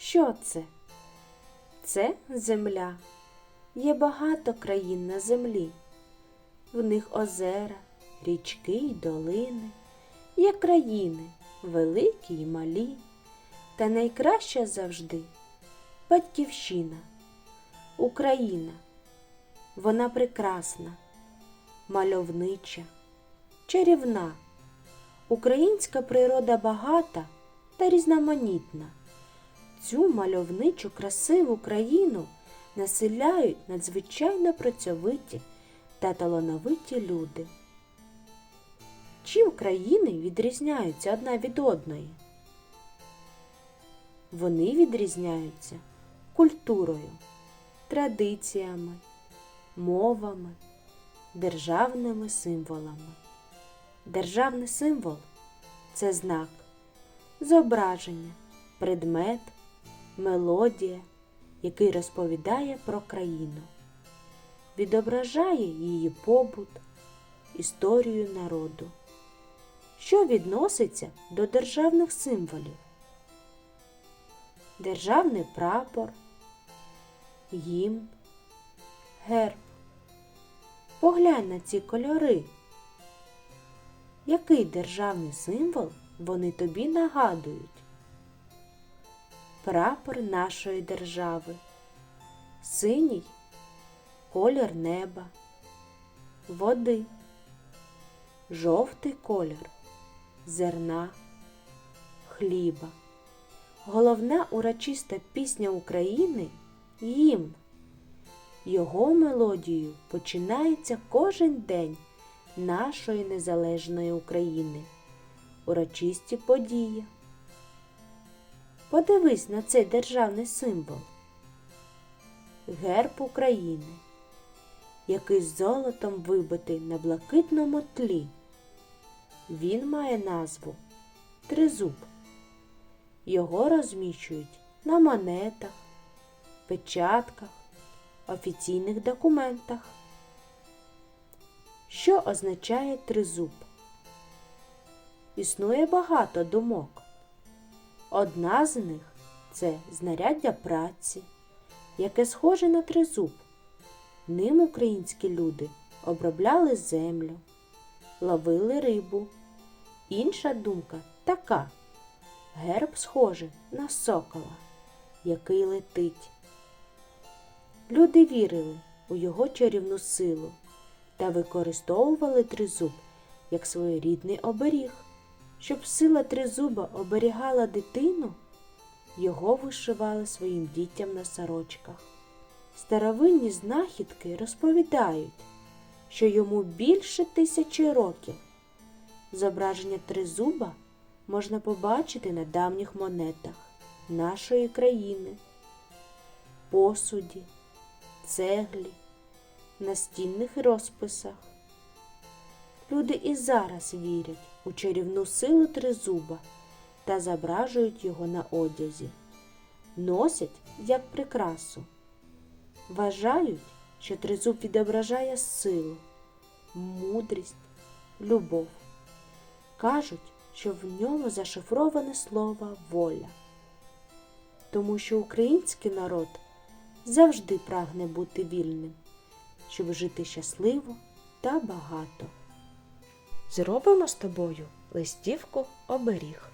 Що це? Це земля. Є багато країн на землі. В них озера, річки й долини. Є країни великі й малі. Та найкраща завжди батьківщина, Україна. Вона прекрасна, мальовнича, чарівна. Українська природа багата та різноманітна. Цю мальовничу красиву країну населяють надзвичайно працьовиті та талановиті люди. Чим країни відрізняються одна від одної? Вони відрізняються культурою, традиціями, мовами, державними символами. Державний символ це знак, зображення, предмет, мелодія, який розповідає про країну, відображає її побут, історію народу. Що відноситься до державних символів? Державний прапор, гімн, герб. Поглянь на ці кольори. Який державний символ вони тобі нагадують? Прапор нашої держави, синій колір неба, води, жовтий колір зерна, хліба. Головна урочиста пісня України гімн. Його мелодією починається кожен день нашої незалежної України. Урочисті події. Подивись на цей державний символ. Герб України, який золотом вибитий на блакитному тлі. Він має назву Тризуб. Його розміщують на монетах, печатках, офіційних документах. Що означає тризуб? Існує багато думок. Одна з них це знаряддя праці, яке схоже на тризуб. Ним українські люди обробляли землю, ловили рибу. Інша думка така. Герб схожий на сокола, який летить. Люди вірили у його чарівну силу та використовували тризуб як своєрідний оберіг. Щоб сила тризуба оберігала дитину, його вишивали своїм дітям на сорочках. Старовинні знахідки розповідають, що йому більше тисячі років. Зображення тризуба можна побачити на давніх монетах нашої країни, посуді, цеглі, настінних розписах. Люди і зараз вірять у чарівну силу тризуба та зображують його на одязі, носять як прикрасу. Вважають, що тризуб відображає силу, мудрість, любов. Кажуть, що в ньому зашифроване слово воля. Тому що український народ завжди прагне бути вільним, щоб жити щасливо та багато. Зробимо з тобою листівку оберіг.